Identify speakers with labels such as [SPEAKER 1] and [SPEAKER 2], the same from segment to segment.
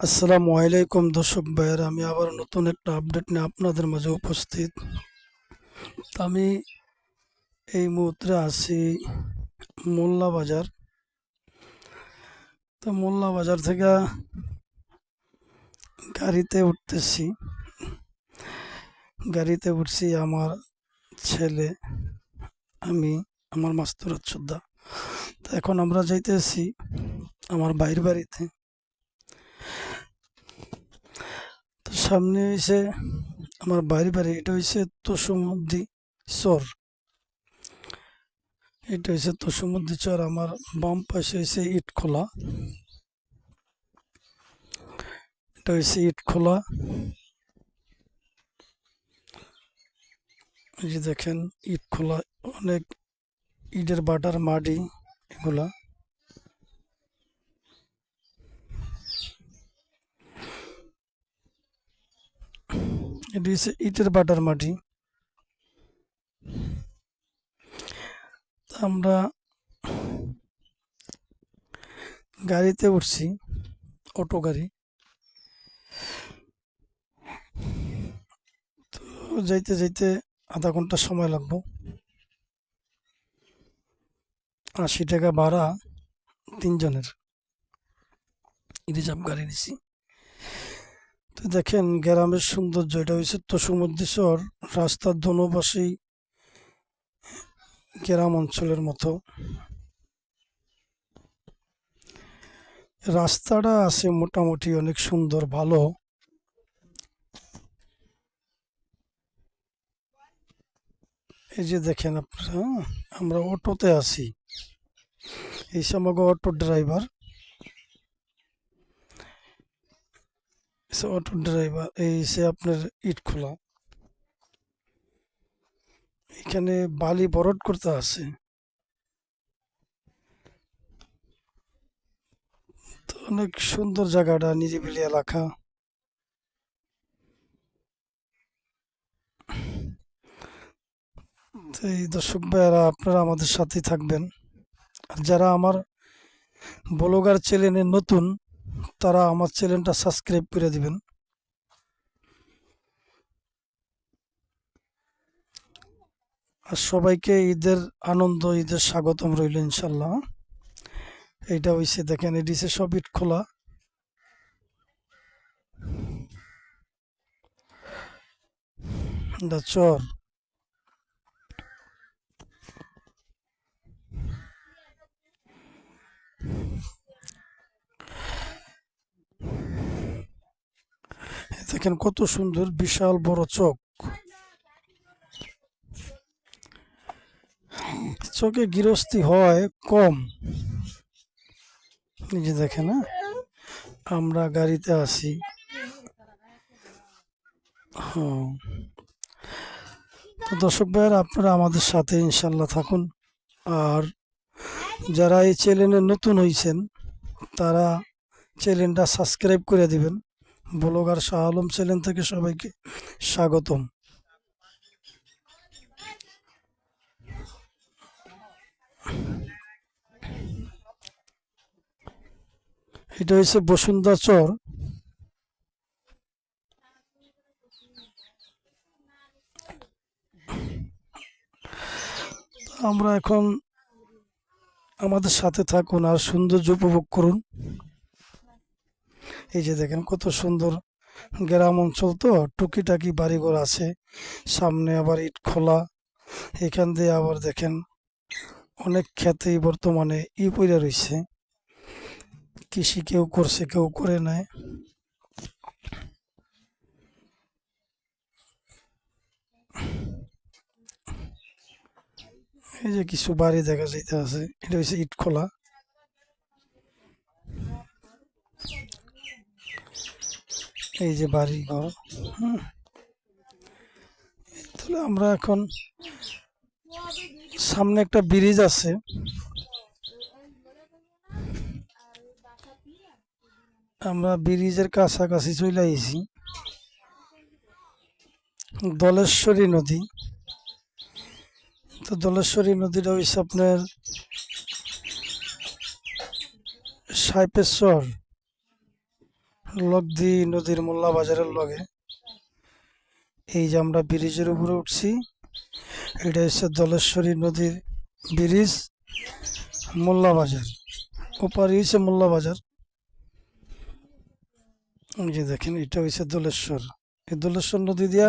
[SPEAKER 1] আসসালামু আলাইকুম, দর্শক ভাইয়ের। আমি আবার নতুন একটা আপডেট নিয়ে আপনাদের মাঝে উপস্থিত। আমি এই মুহূর্তে আছি মোল্লা বাজার। তো মোল্লা বাজার থেকে গাড়িতে উঠতেছি। গাড়িতে উঠছি আমার ছেলে, আমি, আমার মাস্তুরাত শ্রদ্ধা। তো এখন আমরা যাইতেছি আমার বাইর বাড়িতে। সামনে হয়েছে আমার বাড়ি বাড়ি, এটা হয়েছে তোষমুদ্দি চর। এটা হয়েছে তোষমুদ্দি চর। আমার বাম পাশে হয়েছে ইট খোলা। এটা হয়েছে ইট খোলা। এই যে দেখেন, ইট খোলা, অনেক ইটের বাটার, মাটি এগুলা। এটি হচ্ছে ইটের বাটার মাটি। আমরা গাড়িতে উঠছি, অটো গাড়ি। তো যাইতে যাইতে আধা ঘণ্টা সময় লাগবো। আশি টাকা ভাড়া তিনজনের। রিজার্ভ গাড়ি নিছি। তো দেখেন, গ্রামের সৌন্দর্য, এটা হচ্ছে তসুমদ্দিসর রাস্তার পাশেই গ্রাম অঞ্চলের মতো। রাস্তাটা আছে মোটামুটি অনেক সুন্দর, ভালো। এই যে দেখেন আপনারা, আমরা অটোতে আছি। এই সমগ্র অটো ড্রাইভার। সে অটো ড্রাইভার এই সে আপনার ইট খোলা। এখানে বালি বরট করতে আছে। তো অনেক সুন্দর জায়গাটা, নিরিবিলি এলাকা। এই দর্শক ভাইয়ারা, আপনারা আমাদের সাথেই থাকবেন। আর যারা আমার ব্লগার চ্যানেলে নতুন তারা আমার চ্যানেলটা সাবস্ক্রাইব করে দিবেন। আর সবাইকে ঈদের আনন্দ, ঈদের স্বাগতম রইল ইনশাল্লাহ। এইটা হইছে, দেখেন এডিসে সব ইট খোলা। চর এই দেখেন কত সুন্দর, বিশাল বড় চোখ। চোখে গৃহস্থী হয় কম। নিজে দেখে দেখেন হ্যাঁ? আমরা গাড়িতে আসি হ্যাঁ। তো দর্শক ভাইয়ের, আপনারা আমাদের সাথে ইনশাল্লাহ থাকুন। আর যারা এই চ্যানেলে নতুন হয়েছেন তারা চ্যানেলটা সাবস্ক্রাইব করে দিবেন। ব্লগার শাহ আলম চ্যানেল থেকে সবাইকে স্বাগতম। এটা হচ্ছে বসুন্ধরা চর। আমরা এখন আমাদের সাথে থাকুন আর সৌন্দর্য উপভোগ করুন। এই যে দেখেন কত সুন্দর গ্রাম অঞ্চল তো, টুকিটাকি বাড়িঘর আছে, সামনে আবার ইট খোলা, এখান দিয়ে আবার দেখেন অনেক ক্ষেতেই বর্তমানে ই পইরা রয়েছে কৃষি কেউ করছে, কেউ করে নেয় এই যে কিছু বাড়ি দেখা যাইতে আছে এটা হচ্ছে ইট খোলা। এই যে বাড়ি ঘর তাহলে আমরা এখন সামনে একটা ব্রিজ আছে। আমরা ব্রিজের কাছাকাছি চলে আইছি। দলেশ্বরী নদী। তো দলেশ্বরী নদীটা হচ্ছে আপনার সাইপেশ্বর। লগদি নদীর মোল্লা বাজারের লগে। এই যে আমরা ব্রিজের উপরে উঠছি, এটা হচ্ছে দলেশ্বরী নদীর ব্রিজ, মোল্লা বাজার। ওপারে হচ্ছে মোল্লা বাজার। যে দেখেন, এটা হচ্ছে দলেশ্বর। এই দলেশ্বর নদী দিয়া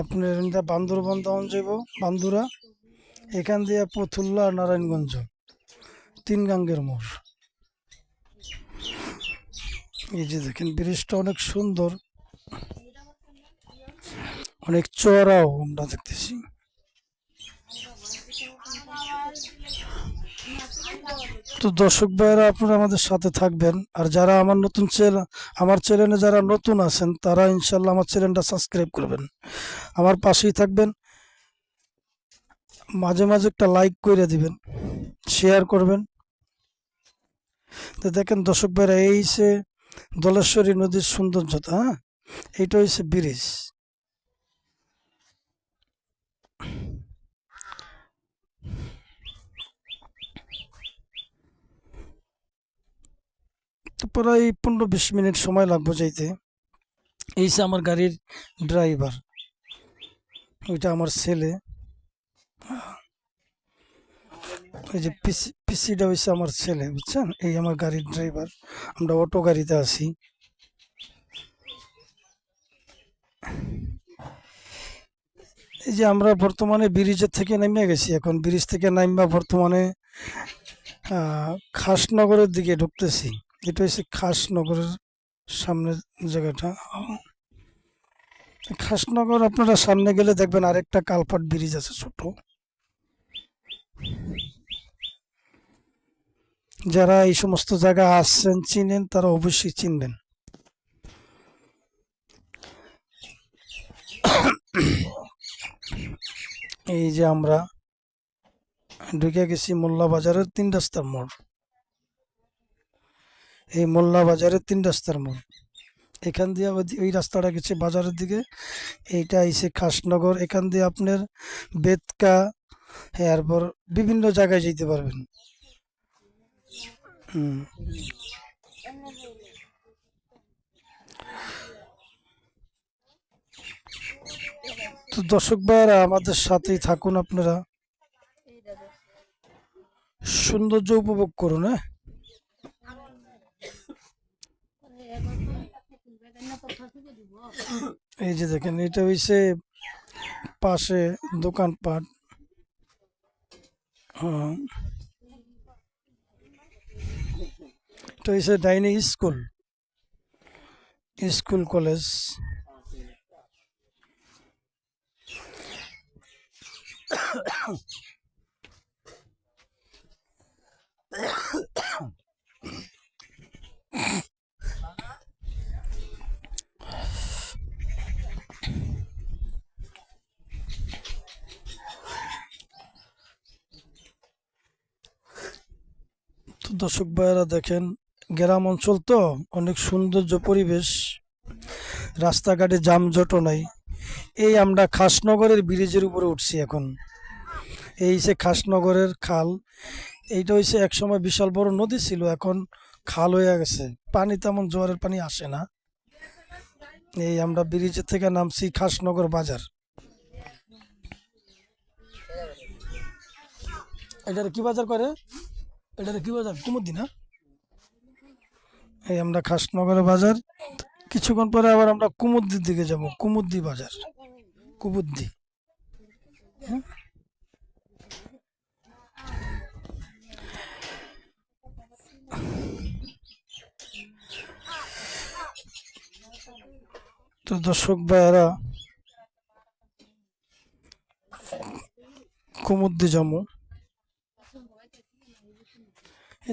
[SPEAKER 1] আপনার বান্দরবান দাওয়ান যাব বান্দুরা। এখান দিয়ে পথুল্লা নারায়ণগঞ্জ, তিন গাঙ্গের মোড়। এই যে দেখেন, ব্রিজটা অনেক সুন্দর। অনেক চড়াও আমরা দেখতেছি। তো দর্শক ভাইয়েরা, আপনারা আমাদের সাথে থাকবেন। আর যারা আমার নতুন চ্যানেল, আমার চ্যানেলে যারা নতুন আছেন, তারা ইনশাল্লাহ আমার চ্যানেলটা সাবস্ক্রাইব করবেন। আমার পাশেই থাকবেন। মাঝে মাঝে একটা লাইক করে দিবেন, শেয়ার করবেন। তো দেখেন দর্শক ভাইরা এই সে দলেশ্বরী নদীর সৌন্দর্যতা হ্যাঁ? এইটা হচ্ছে ব্রিজ। তো প্রায় পনেরো বিশ মিনিট সময় লাগবে যাইতে। এই আমার গাড়ির ড্রাইভার ওইটা আমার ছেলে। এই যে পিসি, পিসিটা হচ্ছে আমার ছেলে, বুঝছেন? এই আমার গাড়ির ড্রাইভার আমরা অটো গাড়িতে আছি। এই যে আমরা বর্তমানে ব্রিজের থেকে নেমে গেছি। এখন ব্রিজ থেকে নামবা বর্তমানে খাসনগরের দিকে ঢুকতেছি। এটা হচ্ছে খাসনগরের সামনের জায়গাটা। খাসনগর আপনারা সামনে গেলে দেখবেন আরেকটা কালপাট ব্রিজ আছে ছোট। যারা এই সমস্ত জায়গা আসছেন চিনেন, তারা অবশ্যই চিনবেন। এই যে আমরা ঢুকে গেছি মোল্লা বাজারের তিন রাস্তার মোড়। এই মোল্লা বাজারের তিন রাস্তার মোড়। এখান দিয়ে ওই- রাস্তাটা গেছে বাজারের দিকে। এইটা এসে খাসনগর। এখান দিয়ে আপনার বেতকা, এরপর বিভিন্ন জায়গায় যেতে পারবেন। তো দর্শক ভাইয়েরা, আমাদের সাথেই থাকুন আপনারা। সৌন্দর্য উপভোগ করুন হ্যাঁ? এই যে দেখেন, এটা হইছে পাশে দোকানপাট। হ্যাঁ। এটা হইছে ডাইনি স্কুল। স্কুল কলেজ তো দর্শক ভাইয়েরা দেখেন, গ্রাম অঞ্চল তো অনেক সৌন্দর্য পরিবেশ, রাস্তাঘাটে যানজটও নাই। এই আমরা খাসনগরের ব্রিজের উপরে উঠছি এখন। এই সে খাসনগরের খাল, এইটা হচ্ছে একসময় বিশাল বড় নদী ছিল, এখন খাল হয়ে গেছে। পানি তেমন জোয়ারের পানি আসে না। এই আমরা ব্রিজের থেকে নামছি খাসনগর বাজার। এটার কি বাজার করে? এটার কি বাজার? কুমুদ্দি না এই আমরা খাসনগরের বাজার। কিছুক্ষণ পরে আবার আমরা কুমুদ্দির দিকে যাব কুমুদ্দি বাজার। কুমুদ্দি হ্যাঁ? তো দর্শক ভাইয়ারা কুমুদ্দি এই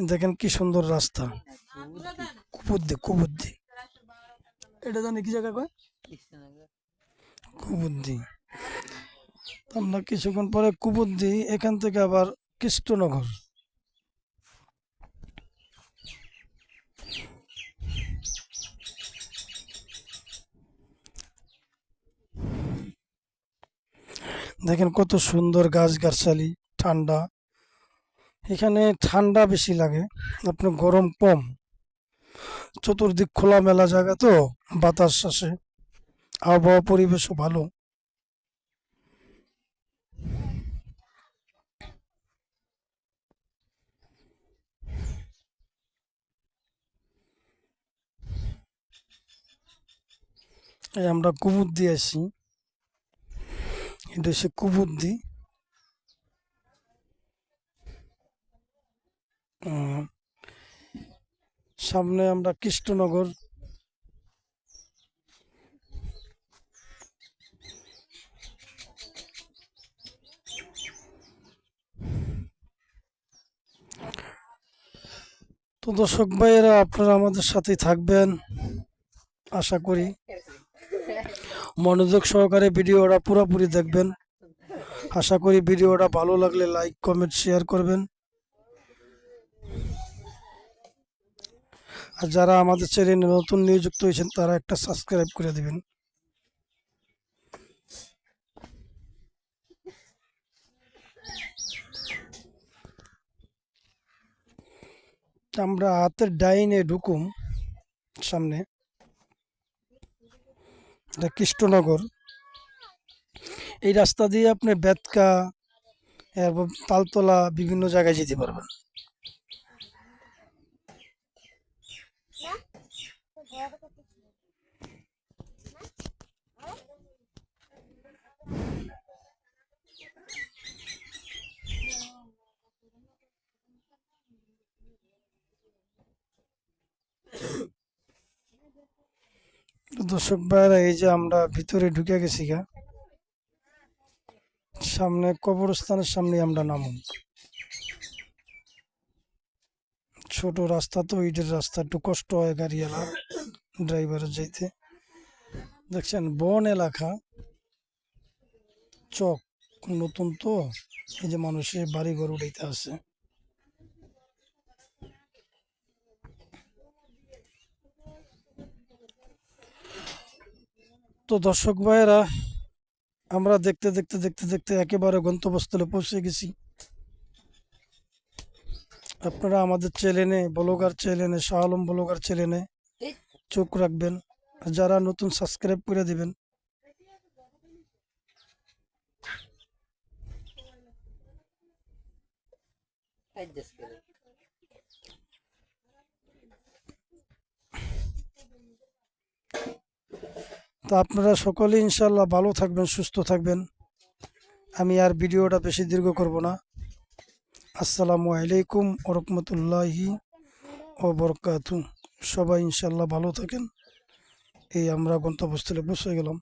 [SPEAKER 1] দেখেন কি সুন্দর রাস্তা। কুবুদ্দি কুবুদ্দি এটা জানি কি জায়গা কয়? কুবুদ্দি আমরা কিছুক্ষণ পরে কুবুদ্দি এখান থেকে আবার কৃষ্ণনগর। দেখেন কত সুন্দর গাছ গাছালি, ঠান্ডা। এখানে ঠান্ডা বেশি লাগে, আপনার গরম কম। চতুর্দিক খোলামেলা জায়গা তো, বাতাস আসে, আবহাওয়া পরিবেশও ভালো। আমরা কুবুর দিয়ে আসি। এটা হচ্ছে কুবুর দি সামনে আমরা কৃষ্ণনগর। তো দর্শক ভাইয়েরা, আপনারা আমাদের সাথেই থাকবেন, আশা করি। মনোযোগ সহকারে ভিডিওটা পুরোপুরি দেখবেন। আশা করি ভিডিওটা ভালো লাগলে লাইক কমেন্ট শেয়ার করবেন। আর যারা আমাদের চ্যানেলে নতুন নিযুক্ত হয়েছেন, তারা একটা সাবস্ক্রাইব করে দেবেন। আমরা হাতের ডাইনে ঢুকুম সামনে। কৃষ্ণনগর। এই রাস্তা দিয়ে আপনি বেতকা তালতলা বিভিন্ন জায়গায় যেতে পারবেন। দর্শক ভাইরা এই যে আমরা ভিতরে ঢুকে গেছি গা। সামনে কবরস্থানের সামনে আমরা নামব ছোট রাস্তা তো, ইটের রাস্তা, একটু কষ্ট হয় গাড়িওয়ালা ড্রাইভারের যাইতে। দেখছেন, বন এলাকা, চক, নতুন তো, এই যে মানুষের বাড়ি ঘর উঠাইতে আছে। তো দর্শক ভাইয়েরা, আমরা দেখতে দেখতে দেখতে দেখতে একেবারে গন্তব্যস্থলে পৌঁছে গেছি। আপনারা আমাদের চ্যানেলে ব্লগার চ্যানেলে শাহ আলম ব্লগার চ্যানেলে চোখ রাখবেন যারা নতুন সাবস্ক্রাইব করে দিবেন। তো আপনারা সকলে ইনশাল্লাহ ভালো থাকবেন, সুস্থ থাকবেন। আমি আর ভিডিওটা বেশি দীর্ঘ করব না। আসসালামু আলাইকুম ওরকমতুল্লাহি ও বরকাতু সবাই ইনশাল্লাহ ভালো থাকেন। এই আমরা গন্তব্যস্থলে বসে গেলাম।